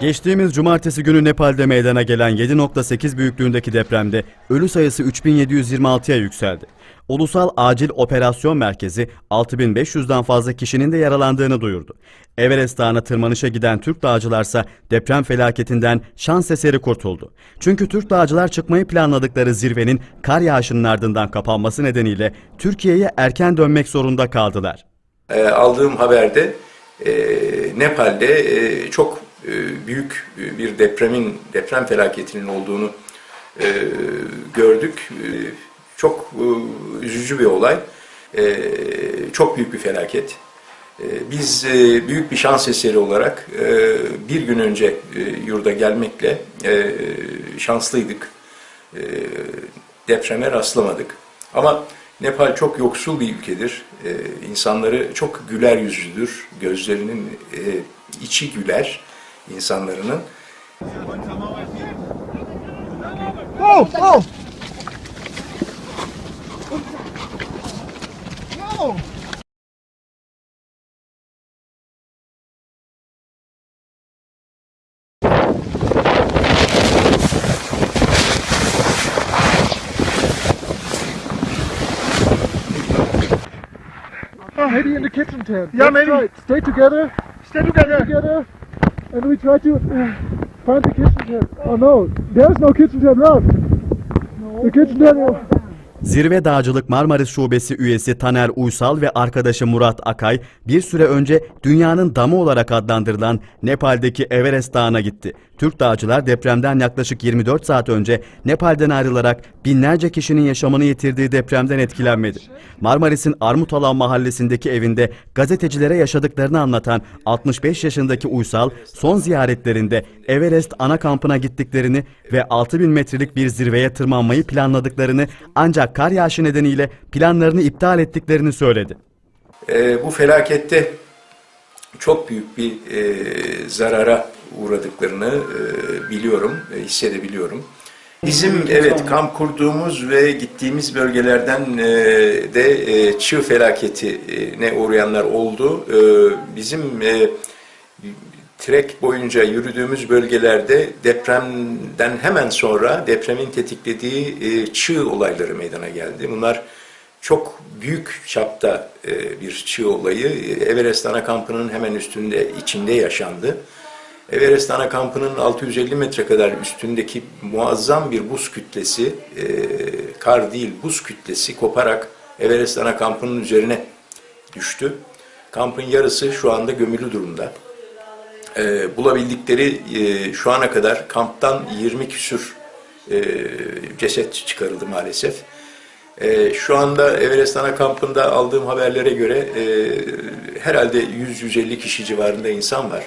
Geçtiğimiz cumartesi günü Nepal'de meydana gelen 7.8 büyüklüğündeki depremde ölü sayısı 3726'ya yükseldi. Ulusal Acil Operasyon Merkezi 6500'den fazla kişinin de yaralandığını duyurdu. Everest Dağı'na tırmanışa giden Türk dağcılarsa deprem felaketinden şans eseri kurtuldu. Çünkü Türk dağcılar çıkmayı planladıkları zirvenin kar yağışının ardından kapanması nedeniyle Türkiye'ye erken dönmek zorunda kaldılar. E, aldığım haberde Nepal'de e, çok e, büyük bir depremin, deprem felaketinin olduğunu e, gördük. E, çok e, üzücü bir olay. E, çok büyük bir felaket. E, biz e, büyük bir şans eseri olarak e, bir gün önce e, yurda gelmekle e, şanslıydık. E, depreme rastlamadık. Ama Nepal çok yoksul bir ülkedir. Ee, insanları çok güler yüzlüdür. Gözlerinin e, içi güler insanların. Oh, oh. No. Oh, maybe in the kitchen tent. Yeah, Let's maybe. it. Stay together. Stay together. Together. And we try to uh, find the kitchen tent. Oh no, there's no kitchen tent left. The kitchen tent. Zirve Dağcılık Marmaris Şubesi üyesi Taner Uysal ve arkadaşı Murat Akay bir süre önce dünyanın damı olarak adlandırılan Nepal'deki Everest Dağı'na gitti. Türk dağcılar depremden yaklaşık 24 saat önce Nepal'den ayrılarak binlerce kişinin yaşamını yitirdiği depremden etkilenmedi. Marmaris'in Armutalan mahallesindeki evinde gazetecilere yaşadıklarını anlatan 65 yaşındaki Uysal son ziyaretlerinde Everest ana kampına gittiklerini ve 6000 metrelik bir zirveye tırmanmayı planladıklarını ancak kar yağışı nedeniyle planlarını iptal ettiklerini söyledi. Ee, bu felakette çok büyük bir e, zarara uğradıklarını e, biliyorum, e, hissedebiliyorum. Bizim evet kamp kurduğumuz ve gittiğimiz bölgelerden e, de e, çığ felaketine uğrayanlar oldu. E, bizim e, trek boyunca yürüdüğümüz bölgelerde depremden hemen sonra depremin tetiklediği e, çığ olayları meydana geldi. Bunlar çok büyük çapta e, bir çığ olayı e, Everest ana kampının hemen üstünde içinde yaşandı. Everest ana kampının 650 metre kadar üstündeki muazzam bir buz kütlesi, e, kar değil buz kütlesi koparak Everest ana kampının üzerine düştü. Kampın yarısı şu anda gömülü durumda. E, bulabildikleri e, şu ana kadar kamptan 20 küsür e, ceset çıkarıldı maalesef. E, şu anda Everest ana kampında aldığım haberlere göre e, herhalde 100-150 kişi civarında insan var.